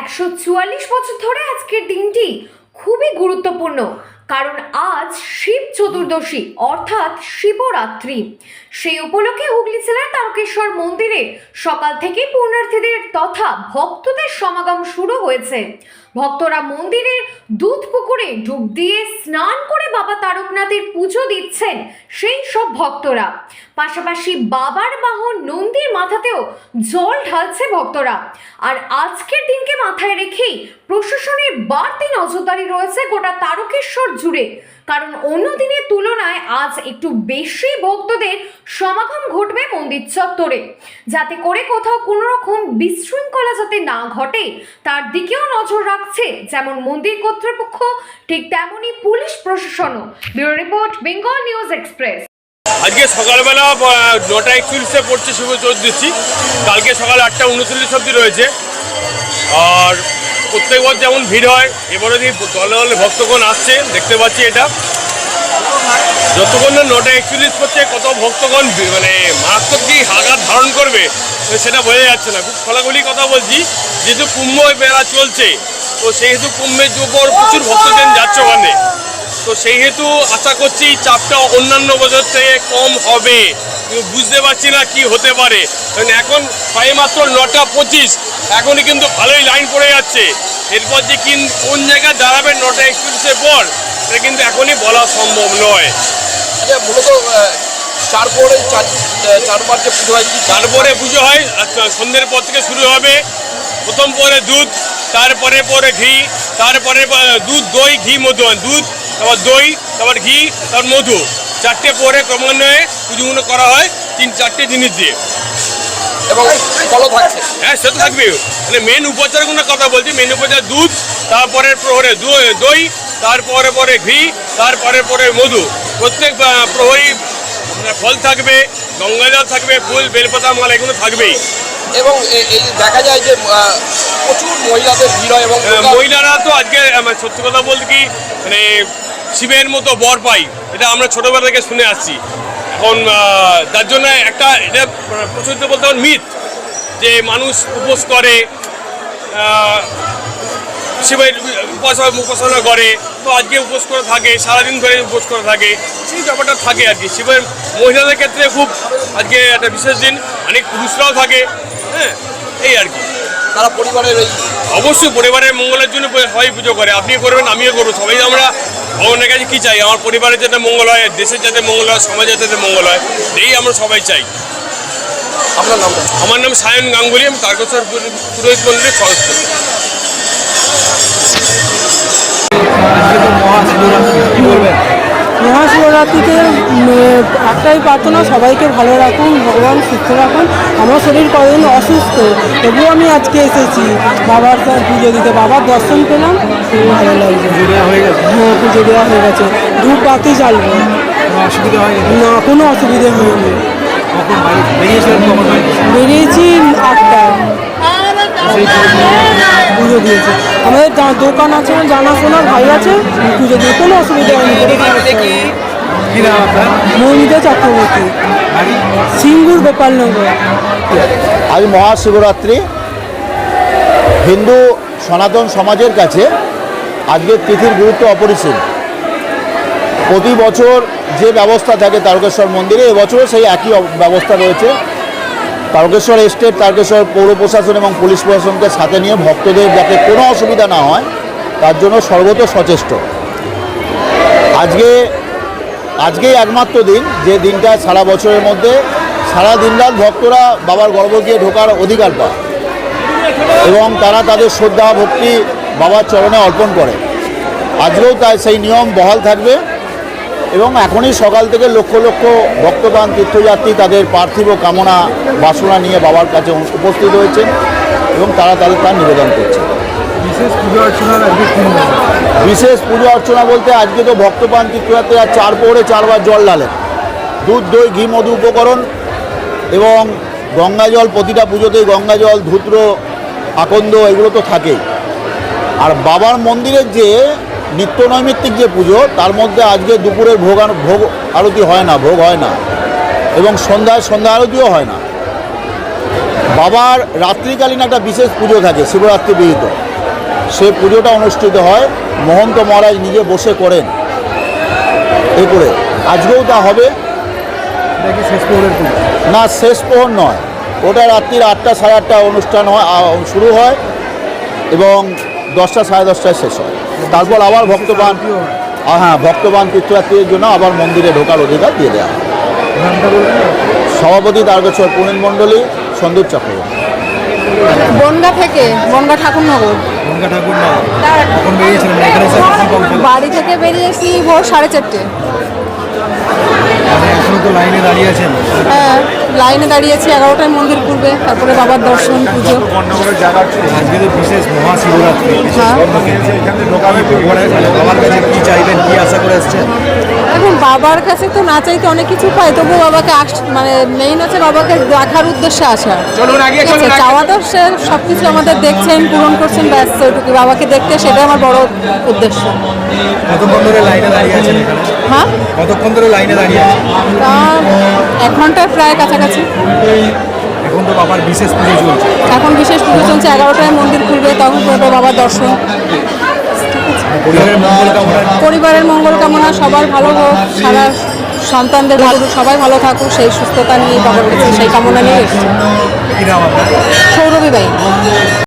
একশো চুয়াল্লিশ বছর ধরে আজকের দিনটি খুবই গুরুত্বপূর্ণ, কারণ আজ শিব চতুর্দশী, অর্থাৎ শিবরাত্রি। সেই উপলক্ষে হুগলি জেলার তারকেশ্বর মন্দিরে সকাল থেকে পুণ্যার্থীদের তথা ভক্তদের সমাগম শুরু হয়েছে। ভক্তরা মন্দিরের দুধ পুকুরে ডুব দিয়ে স্নান করে বাবা তারকনাথের পুজো দিচ্ছেন সেই সব ভক্তরা। পাশাপাশি বাবার বাহন নন্দীর মাথাতেও জল ঢালছে ভক্তরা। আর আজকের দিনকে মাথায় রেখেই প্রশাসনের বাড়তি নজরদারি রয়েছে গোটা তারকেশ্বর জুড়ে। কারণ অন্য দিনের তুলনায় আজ একটু বেশি ভক্তদের সমাগম ঘটবে মন্দির চত্বরে। যাতে করে কোথাও কোনো রকম বিশৃঙ্খলা যাতে না ঘটে, তার দিকেও নজর রাখছে যেমন মন্দির কর্তৃপক্ষ, ঠিক তেমনই police প্রশাসনও। Bureau report, Bengal news express. আজকে সকালবেলা নটা একচল্লিশে পড়ছে শুভ চৌদ্দশী। কালকে সকাল আটটা উনচল্লিশ অব্দি রয়েছে। আর প্রত্যেকবার যেমন ভিড় হয়, এবারে দলে দলে ভক্তগণ আসছে, দেখতে পাচ্ছি এটা। যতক্ষণ না নটা একচল্লিশ করছে কত ভক্তগণ মানে মারাত্মক কি আঘাত ধারণ করবে, সেটা বোঝা যাচ্ছে না। খুব খোলাখুলি কথা বলছি, যেহেতু কুম্ভ মেলা চলছে, তো সেহেতু কুম্ভের উপর প্রচুর ভক্তজন যাচ্ছে ওখানে। তো সেই হেতু আশা করছি চাপটা অন্যান্য বছর থেকে কম হবে। বুঝতে পারছি না কি হতে পারে। কারণ এখন প্রায় মাত্র নটা পঁচিশ, এখনই কিন্তু ভালোই লাইন পড়ে যাচ্ছে। এরপর যে কিন কোন জায়গায় দাঁড়াবে নটা একচল্লিশের পর সেটা কিন্তু এখনই বলা সম্ভব নয়। আচ্ছা মূলত আহ, চার পরে চারবার যে পুজো হয় কি? তারপরে পুজো হয় আচ্ছা, সন্ধ্যের পর থেকে শুরু হবে। প্রথম পরে দুধ তারপরে পরে ঘি তারপরে দুধ দই ঘি মধু দুধ তারপর দই তারপর ঘি তারপর মধু। চারটে পরে ক্রমান্বয়ে পুজোগুলো করা হয় তিন চারটে জিনিস দিয়ে। এবং ফলও থাকছে। হ্যাঁ সে তো থাকবে মানে মেন উপচারগুলো কথা বলছি মেন উপচার দুধ তারপরে প্রহরে দই তারপরে পরে ঘি তারপরে পরে মধু। প্রত্যেক প্রহরী ফল থাকবে গঙ্গা জল থাকবে ফুল বেলপাতা মালা এগুলো থাকবেই। এবং এই দেখা যায় যে প্রচুর মহিলাদের ভিড় হয় এবং মহিলারা তো আজকে আমার সত্যি কথা বলতে কি মানে শিবের মতো বর পাই এটা আমরা ছোটবেলা থেকে শুনে আসছি। এখন তার জন্য একটা এটা প্রচলিত বলতে মিথ যে মানুষ উপোস করে শিবের উপাসনা উপাসনা করে তো আজকে উপোস করে থাকে সারাদিন ধরে উপোস করে থাকে সেই ব্যাপারটা থাকে আর কি শিবের মহিলাদের ক্ষেত্রে খুব আজকে একটা বিশেষ দিন অনেক পুরুষরাও থাকে হ্যাঁ এই আর কি তারা পরিবারের অবশ্যই পরিবারের মঙ্গলের জন্য সবাই পুজো করে আপনি করবেন আমিও করব। সবাই আমরা ভগবানের কাছে কী চাই? আমার পরিবারের যাতে মঙ্গল হয় দেশের যাতে মঙ্গল হয় সমাজের যাতে মঙ্গল হয় এই আমরা সবাই চাই। আপনার নাম আমার নাম সায়ন গাঙ্গুলি আমি তারকেশ্বর পুরো- পুরোহিত মন্দিরের সদস্য। মহাশিবরাত্রিতে একটাই প্রার্থনা সবাইকে ভালো রাখুন ভগবান সুস্থ রাখুন। আমার শরীর কদিন অসুস্থ তবুও আমি আজকে এসেছি। বাবার সাথে পুজো দিতে বাবার দর্শন পেলাম খুবই ভালো লাগছে পুজো দেওয়া হয়ে গেছে পুজো দেওয়া হয়ে গেছে। ধূপ বাতি জ্বালবো অসুবিধা না কোনো অসুবিধে হয়নি। বেরিয়েছি আটটায়। পুজো দিয়েছি। আমাদের দোকান আছে, জানাশোনা ভাই আছে, পুজো দিয়ে কোনো অসুবিধা হয়নি। মৌমিতা চক্রবর্তী, সিঙ্গুর গোপালনগর। আজ মহাশিবরাত্রি। হিন্দু সনাতন সমাজের কাছে আজকের তিথির গুরুত্ব অপরিসীম। প্রতি বছর যে ব্যবস্থা থাকে তারকেশ্বর মন্দিরে, এবছরও সেই একই ব্যবস্থা রয়েছে। তারকেশ্বর এস্টেট, তারকেশ্বর পৌর প্রশাসন এবং পুলিশ প্রশাসনকে সাথে নিয়ে ভক্তদের যাতে কোনো অসুবিধা না হয়, তার জন্য সর্বত সচেষ্ট। আজকে, আজকেই একমাত্র দিন, যে দিনটা সারা বছরের মধ্যে, সারা দিনরাত ভক্তরা বাবার গর্ভ গিয়ে ঢোকার অধিকার পায় এবং তারা তাদের শ্রদ্ধা, ভক্তি বাবার চরণে অর্পণ করে। আজকেও তাই সেই নিয়ম বহাল থাকবে। এবং এখনই সকাল থেকে লক্ষ লক্ষ ভক্তবান তীর্থযাত্রী তাদের পার্থিব কামনা বাসনা নিয়ে বাবার কাছে উপস্থিত হয়েছেন এবং তারা তাদের তার নিবেদন করছে বিশেষ পুজো অর্চনা বিশেষ পুজো অর্চনা বলতে আজকে তো ভক্তপান তীর্থযাত্রীরা চার পৌরে চারবার জল ঢালেন। দুধ দই ঘি মধু উপকরণ এবং গঙ্গা জল প্রতিটা পুজোতেই গঙ্গা জল ধূত্র আকন্দ এগুলো তো থাকেই। আর বাবার মন্দিরের যে নিত্য নৈমিত্তিক যে পুজো তার মধ্যে আজকে দুপুরের ভোগ ভোগ আরতি হয় না ভোগ হয় না। এবং সন্ধ্যায় সন্ধ্যা আরতিও হয় না। বাবার রাত্রিকালীন একটা বিশেষ পুজো থাকে শিবরাত্রি বিহিত। সে পুজোটা অনুষ্ঠিত হয় মহন্ত মহারাজ নিজে বসে করেন। এ করে। আজকেও তা হবে। না শেষ প্রহর নয়। ওটা রাত্রির আটটা সাড়ে আটটা অনুষ্ঠান হয় শুরু হয়। এবং দশটা সাড়ে দশটায় শেষ হয়। তারপর আবার ভক্তবান হ্যাঁ ভক্তবান তীর্থযাত্রীদের জন্য আবার মন্দিরে ঢোকার অধিকার দিয়ে দেওয়া সভাপতি তারকেশ্বর পুনীন মণ্ডলী সন্দীপ চক্রবর্তী। বনগা থেকে বনগা ঠাকুরনগর। বাড়ি থেকে বেরিয়েছি ভোর সাড়ে চারটে। এখনও তো লাইনে দাঁড়িয়ে আছেন। হ্যাঁ। লাইনে দাঁড়িয়েছি এগারোটায় মন্দির করবে তারপরে বাবার দর্শন পুজো। বিশেষ মহাশিবরাত্রি হ্যাঁ। পরে বাবার কাছে কি চাইবেন কি আশা করে এসছেন এখন বাবার কাছে তো না চাইতে অনেক কিছু পাই তবু বাবাকে আস মানে মেইন হচ্ছে বাবাকে দেখার উদ্দেশ্যে আসা। চাওয়া তো সে সব কিছু আমাদের দেখছেন পূরণ করছেন ব্যাস ওইটুকু বাবাকে দেখতে সেটাই আমার বড় উদ্দেশ্য। কতক্ষণ ধরে লাইনে দাঁড়িয়ে আছেন হ্যাঁ? কতক্ষণ ধরে লাইনে দাঁড়িয়ে আছেন? তা এক ঘণ্টার প্রায় কাছাকাছি এখন তো বাবার বিশেষ পুজো চলছে। এখন বিশেষ পুজো চলছে এগারোটায় মন্দির খুলবে তখন করবে বাবার দর্শন। পরিবারের মঙ্গল কামনা। সবার ভালো হোক সারা সন্তানদের ভালো সবাই ভালো থাকুক সেই সুস্থতা নিয়ে বাবার সেই কামনা নিয়ে সৌরভী বাই।